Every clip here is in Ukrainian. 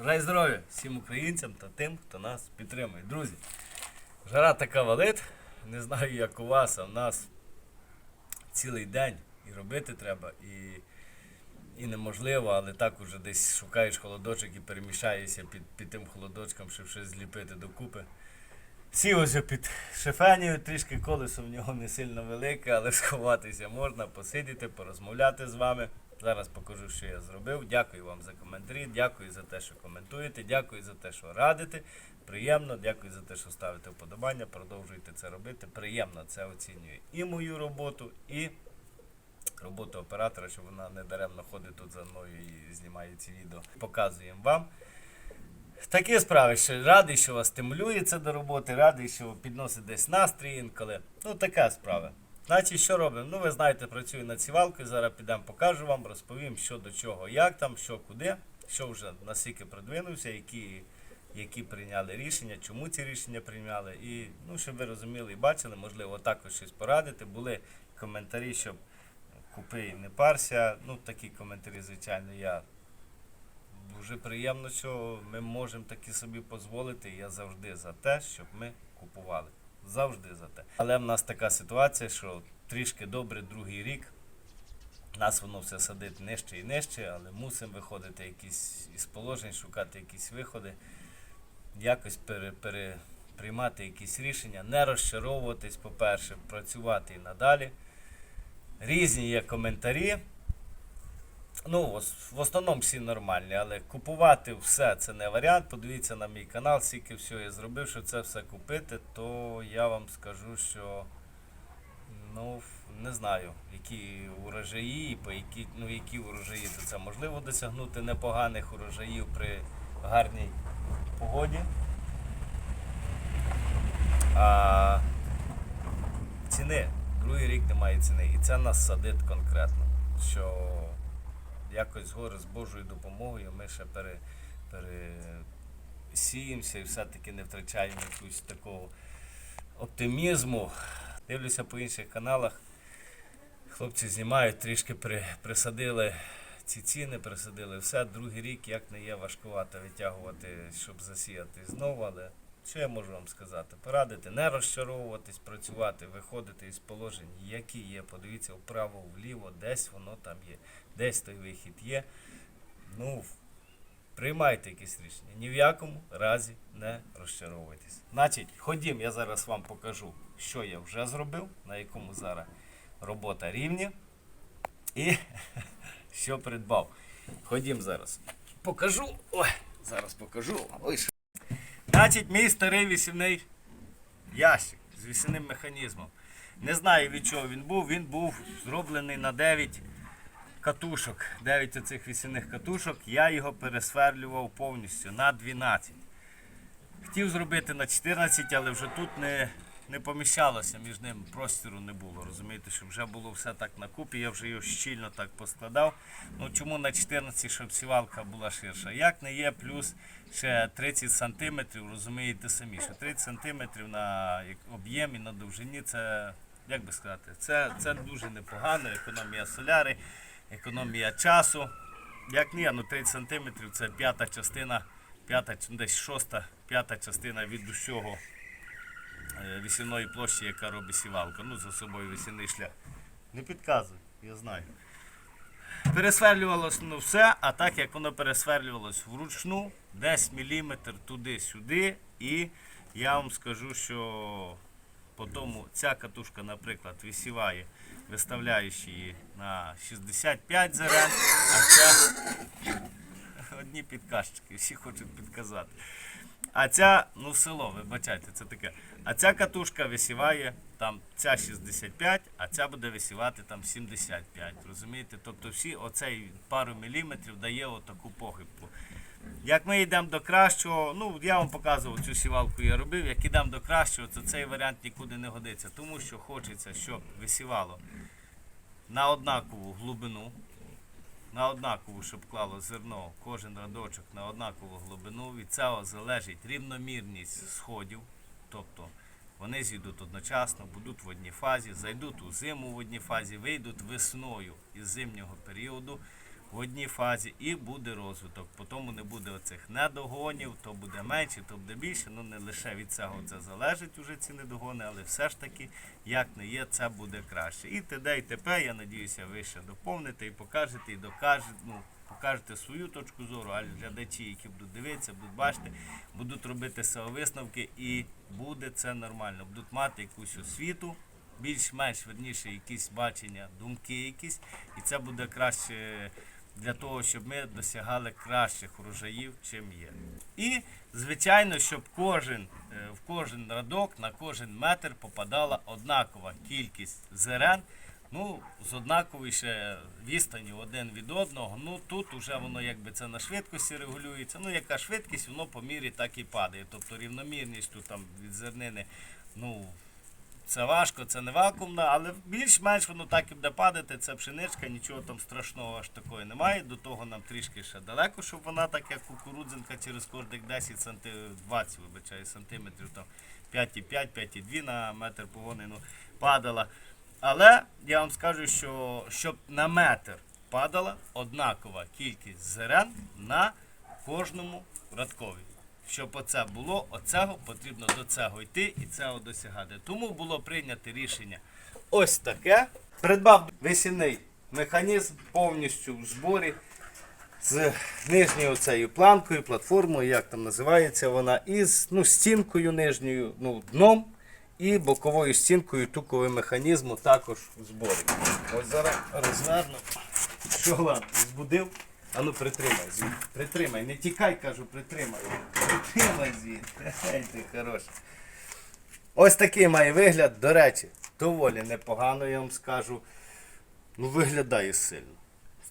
Бажаю здоров'я всім українцям та тим, хто нас підтримує. Друзі, жара така валить. Не знаю, як у вас, а в нас цілий день і робити треба, і, і неможливо, але так уже десь шукаєш холодочок і переміщаєшся під, під тим холодочком, щоб щось зліпити докупи. Сів ось під шифенію, трішки колесо в нього не сильно велике, але сховатися можна, посидіти, порозмовляти з вами. Зараз покажу, що я зробив. Дякую вам за коментарі, дякую за те, що коментуєте, дякую за те, що радите. Приємно, дякую за те, що ставите вподобання, продовжуйте це робити. Приємно це оцінює і мою роботу, і роботу оператора, щоб вона не даремно ходить тут за мною і знімає ці відео. Показуємо вам. Такі справи, що радий, що вас стимулює це до роботи, радий, що підносить десь настрій інколи. Ну, така справа. Значить, що робимо? Ну, ви знаєте, працюю над сівалкою, зараз підемо покажу вам, розповім, що до чого, як там, що куди, що вже наскільки продвинувся, які, які прийняли рішення, чому ці рішення прийняли. І ну, щоб ви розуміли і бачили, можливо, також щось порадити. Були коментарі, щоб купи і не парся. Ну, такі коментарі, звичайно, я Дуже приємно, що ми можемо таки собі дозволити. Я завжди за те, щоб ми купували. Завжди за те. Але в нас така ситуація, що трішки добре другий рік. Нас воно все садить нижче і нижче, але мусимо виходити якісь із положень, шукати якісь виходи, якось пере, пере, приймати якісь рішення, не розчаровуватись, по-перше, працювати і надалі. Різні є коментарі. Ну, в ос- основному всі нормальні, але купувати все це не варіант. Подивіться на мій канал, скільки всього я зробив, щоб це все купити, то я вам скажу, що ну, не знаю, які урожаї, по які, ну, які урожаї то це можливо досягнути непоганих урожаїв при гарній погоді. А ціни, другий рік немає ціни. І це нас садить конкретно. Що якось згори з Божою допомогою ми ще пере, пересіємося і все-таки не втрачаємо якусь такого оптимізму. Дивлюся по інших каналах. Хлопці знімають, трішки при, присадили ці ціни, присадили все. Другий рік як не є важкувато витягувати, щоб засіяти знову, але що я можу вам сказати? Порадити, не розчаровуватись, працювати, виходити із положень, які є. Подивіться вправо, вліво, десь воно там є, десь той вихід є. Ну, приймайте якісь рішення. Ні в якому разі не розчаровуйтесь. Значить, ходім, я зараз вам покажу, що я вже зробив, на якому зараз робота рівні. І що придбав. Ходім зараз. Покажу. Ой, зараз покажу. Значить, мій старий вісівний ящик з вісінним механізмом. Не знаю від чого він був. Він був зроблений на 9 катушок. 9 оцих вісівних катушок. Я його пересверлював повністю на 12. Хотів зробити на 14, але вже тут не, не поміщалося, між ним простіру не було. Розумієте, щоб вже було все так на купі, я вже його щільно так поскладав. Ну чому на 14, щоб сівалка була ширша? Як не є, плюс ще 30 сантиметрів, розумієте самі, що 30 сантиметрів на об'ємі, на довжині це, як би сказати, це, це дуже непогано, економія соляри, економія часу. Як ні, ну 30 сантиметрів це п'ята частина, п'ята, десь шоста, п'ята частина від усього е, вісільної площі, яка робить сівалка. Ну, за собою вісільний шлях. Не підказуй, я знаю. Пересверлювалось ну, все, а так як воно пересверлювалось вручну, десь міліметр туди-сюди. І я вам скажу, що по тому ця катушка, наприклад, висіває, виставляєш її на 65 зерен, а ця одні підказчики, всі хочуть підказати. А ця, ну село, вибачайте, це таке. А ця катушка висіває там ця 65, а ця буде висівати там 75. Розумієте? Тобто всі оцей пару міліметрів дає отаку похибку. Як ми йдемо до кращого, ну я вам показував цю сівалку, я робив. Як йдемо до кращого, то цей варіант нікуди не годиться, тому що хочеться, щоб висівало на однакову глибину, на однакову, щоб клало зерно, кожен радочок на однакову глибину. Від цього залежить рівномірність сходів. Тобто вони зійдуть одночасно, будуть в одній фазі, зайдуть у зиму в одній фазі, вийдуть весною із зимнього періоду в одній фазі і буде розвиток. Потім не буде оцих недогонів, то буде менше, то буде більше. Ну не лише від цього це залежить уже ці недогони, але все ж таки, як не є, це буде краще. І т.д. і т.п. Я надіюся, ви ще доповните і покажете, і докажете. Ну, покажете свою точку зору, а глядачі, які будуть дивитися, будуть бачити, будуть робити висновки і буде це нормально. Будуть мати якусь освіту, більш-менш верніше якісь бачення, думки якісь, і це буде краще для того, щоб ми досягали кращих урожаїв, чим є. І, звичайно, щоб кожен, е, в кожен радок на кожен метр попадала однакова кількість зерен. Ну, з однакової ще відстані один від одного. Ну тут вже воно якби це на швидкості регулюється. Ну, яка швидкість, воно по мірі так і падає. Тобто рівномірність тут там від зернини, ну, це важко, це не вакуумно, але більш-менш воно так і буде падати. Це пшеничка, нічого там страшного аж такої немає. До того нам трішки ще далеко, щоб вона так як кукурудзинка через кожних 10 санти, 20 вибачаю, сантиметрів, там 5,5, 5,2 на метр погони ну, падала. Але я вам скажу, що щоб на метр падала однакова кількість зерен на кожному радкові. Щоб оце було, оцього потрібно до цього йти і цього досягати. Тому було прийнято рішення ось таке. Придбав весільний механізм повністю в зборі з нижньою оцею планкою, платформою, як там називається вона, і з ну, стінкою нижньою, ну, дном і боковою стінкою тукового механізму також в зборі. Ось зараз розверну. Що ладно, збудив? А ну притримай звідти. Притримай. Не тікай, кажу, притримай. Притримай звідти. Ти хороший. Ось такий має вигляд, до речі, доволі непогано, я вам скажу. Ну, виглядає сильно.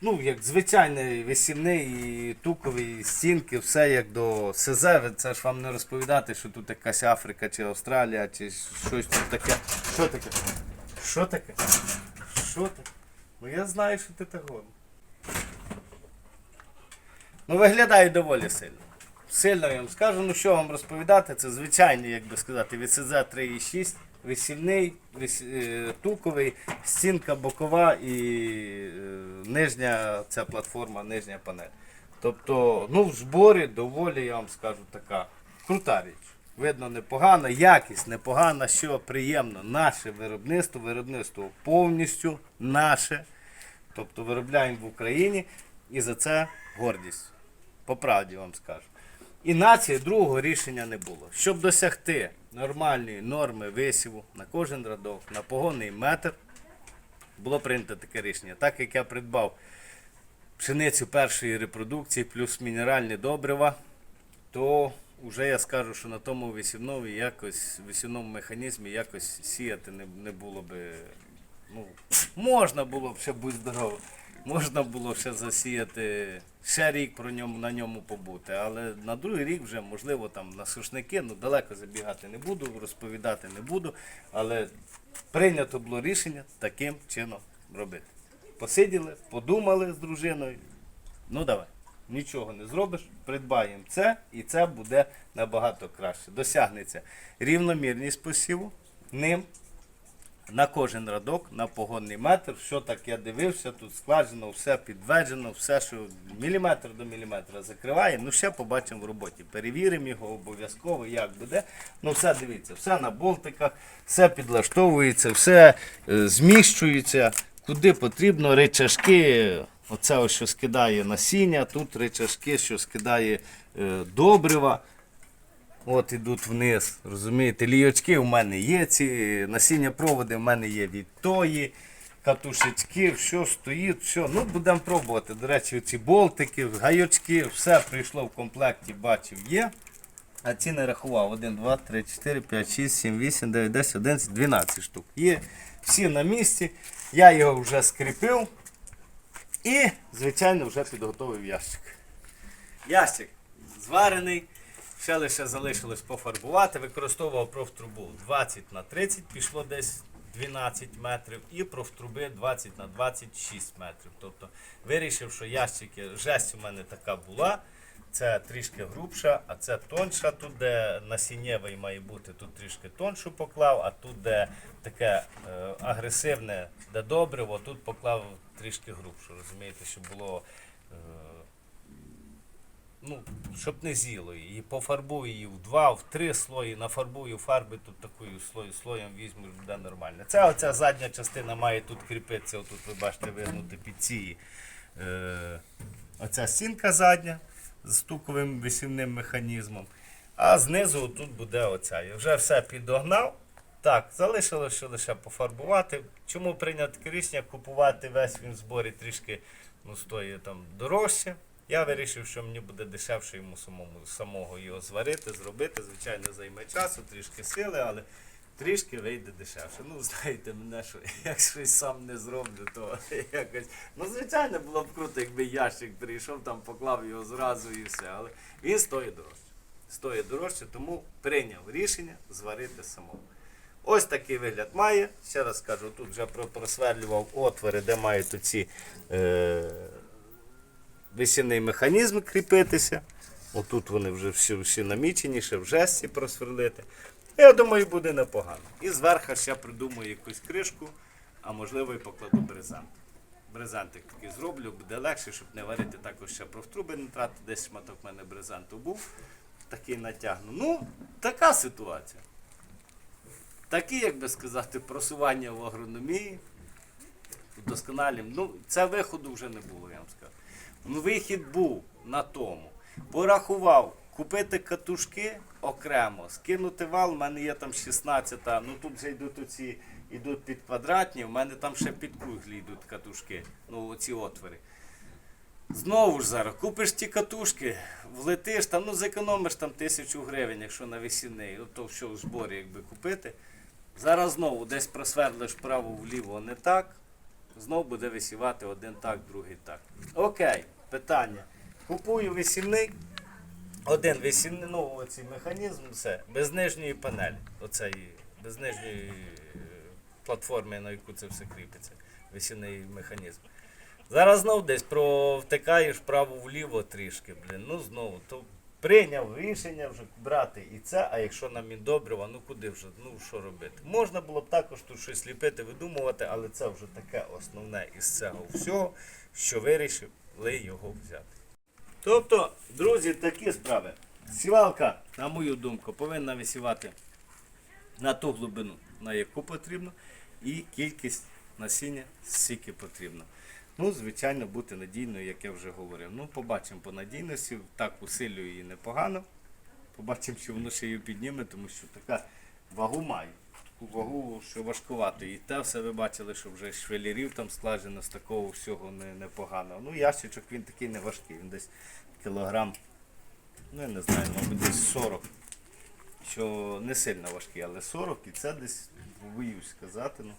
Ну, як звичайний весільний і туковий стінки, все як до СЗ. Це ж вам не розповідати, що тут якась Африка чи Австралія, чи щось тут таке. Що таке? Що таке? Що таке? Ну я знаю, що ти так. Ну, виглядає доволі сильно. Сильно я вам скажу, ну що вам розповідати, це звичайний, як би сказати, від СЗ 3,6, весільний, вес... е, туковий, стінка бокова і е, нижня ця платформа, нижня панель. Тобто, ну в зборі доволі, я вам скажу, така крута річ. Видно, непогана, якість непогана, що приємно. Наше виробництво, виробництво повністю наше. Тобто виробляємо в Україні і за це гордість. По правді вам скажу. Іначе другого рішення не було. Щоб досягти нормальної норми висіву на кожен радок, на погонний метр, було прийнято таке рішення. Так як я придбав пшеницю першої репродукції плюс мінеральні добрива, то вже я скажу, що на тому висівному якось висівному механізмі якось сіяти не, не було би. Ну, можна було б ще будь здорово. Можна було ще засіяти ще рік про ньому на ньому побути, але на другий рік вже можливо там на сушники, ну далеко забігати не буду, розповідати не буду. Але прийнято було рішення таким чином робити. Посиділи, подумали з дружиною. Ну давай, нічого не зробиш, придбаємо це, і це буде набагато краще. Досягнеться рівномірність посіву ним на кожен радок, на погонний метр. Що так я дивився, тут складено, все підтверджено, все, що міліметр до міліметра закриває. Ну ще побачимо в роботі. Перевіримо його обов'язково, як буде. Ну все дивіться, все на болтиках, все підлаштовується, все е, зміщується. Куди потрібно, речашки, оце що скидає насіння, тут речашки, що скидає е, добрива. От ідуть вниз. Розумієте, лійочки в мене є, ці насіння проводи в мене є від тої, катушечки, все стоїть, все. Ну, будемо пробувати. До речі, ці болтики, гайочки, все прийшло в комплекті, бачив, є. А ці не рахував. 1, 2, 3, 4, 5, 6, 7, 8, 9, 10, 11, 12 штук. Є всі на місці. Я його вже скріпив. І, звичайно, вже підготовив ящик. Ящик зварений. Ще лише залишилось пофарбувати. Використовував профтрубу 20 на 30, пішло десь 12 метрів, і профтруби 20 на 26 метрів. Тобто вирішив, що ящики, жесть у мене така була. Це трішки грубша, а це тонша. Тут, де насіннєвий має бути, тут трішки тоншу поклав, а тут, де таке е, агресивне, де добриво, тут поклав трішки грубшу. Розумієте, щоб було е, ну, щоб не з'їло її. І пофарбую її в два, в три слої, нафарбую фарби тут такою слою, слоєм візьму, буде нормально. Це оця задня частина має тут кріпитися, отут ви бачите вигнути під цієї. Е, оця стінка задня з стуковим висівним механізмом. А знизу тут буде оця. Я вже все підогнав. Так, залишилося лише пофарбувати. Чому прийняв таке рішення купувати весь він в зборі трішки ну, стоїть там дорожче. Я вирішив, що мені буде дешевше йому самому самого його зварити, зробити. Звичайно, займе часу, трішки сили, але трішки вийде дешевше. Ну, знаєте, мене що як щось сам не зроблю, то якось. Ну, звичайно, було б круто, якби ящик прийшов, там поклав його зразу і все. Але він стоїть дорожче. Стоїть дорожче, тому прийняв рішення зварити самому. Ось такий вигляд має. Ще раз кажу, тут вже просверлював отвори, де мають оці е, висівний механізм кріпитися. Отут вони вже всі, всі намічені, ще в жесті просверлити. Я думаю, буде непогано. І зверху ще придумаю якусь кришку, а можливо і покладу брезент. Брезентик такий зроблю, буде легше, щоб не варити також ще профтруби не тратити. Десь шматок в мене брезенту був. Такий натягну. Ну, така ситуація. Такі, як би сказати, просування в агрономії, вдосконалім. Ну, це виходу вже не було, я вам скажу. Вихід був на тому. Порахував, купити катушки окремо, скинути вал, в мене є там 16, ну тут вже йдуть оці, йдуть під квадратні, в мене там ще під круглі йдуть катушки, ну оці отвори. Знову ж зараз, купиш ті катушки, влетиш там, ну зекономиш там тисячу гривень, якщо на весінний, то все в зборі якби купити. Зараз знову десь просверлиш вправо-вліво не так, знову буде висівати один так, другий так. Окей, питання. Купую висівний, один висівний, ну оцей механізм, все, без нижньої панелі, оцеї, без нижньої е, платформи, на яку це все кріпиться, висівний механізм. Зараз знов десь провтикаєш вправо-вліво трішки, блін. Ну знову, то прийняв рішення вже брати і це, а якщо нам і добрива, ну куди вже, ну що робити? Можна було б також тут щось ліпити, видумувати, але це вже таке основне із цього всього, що вирішив його взяти. Тобто, друзі, такі справи. Сівалка, на мою думку, повинна висівати на ту глибину, на яку потрібно, і кількість насіння скільки потрібно. Ну, звичайно, бути надійною, як я вже говорив. Ну, побачимо по надійності, так усилюю її непогано. Побачимо, що воно ще її підніме, тому що така вагу має. Таку вагу, що важкувато. І те все ви бачили, що вже швелірів там складено з такого всього не. Ну, ящичок він такий не важкий, він десь кілограм, ну я не знаю, мабуть, десь 40 що не сильно важкий, але 40 і це десь боюсь сказати. Ну,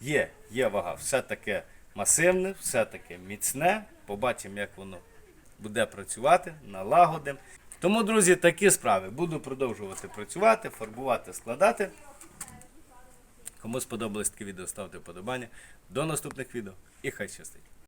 є, є вага, все таке масивне, все таке міцне. Побачимо, як воно буде працювати, налагодимо. Тому, друзі, такі справи. Буду продовжувати працювати, фарбувати, складати. Кому сподобалось таке відео, ставте вподобання. До наступних відео і хай щастить!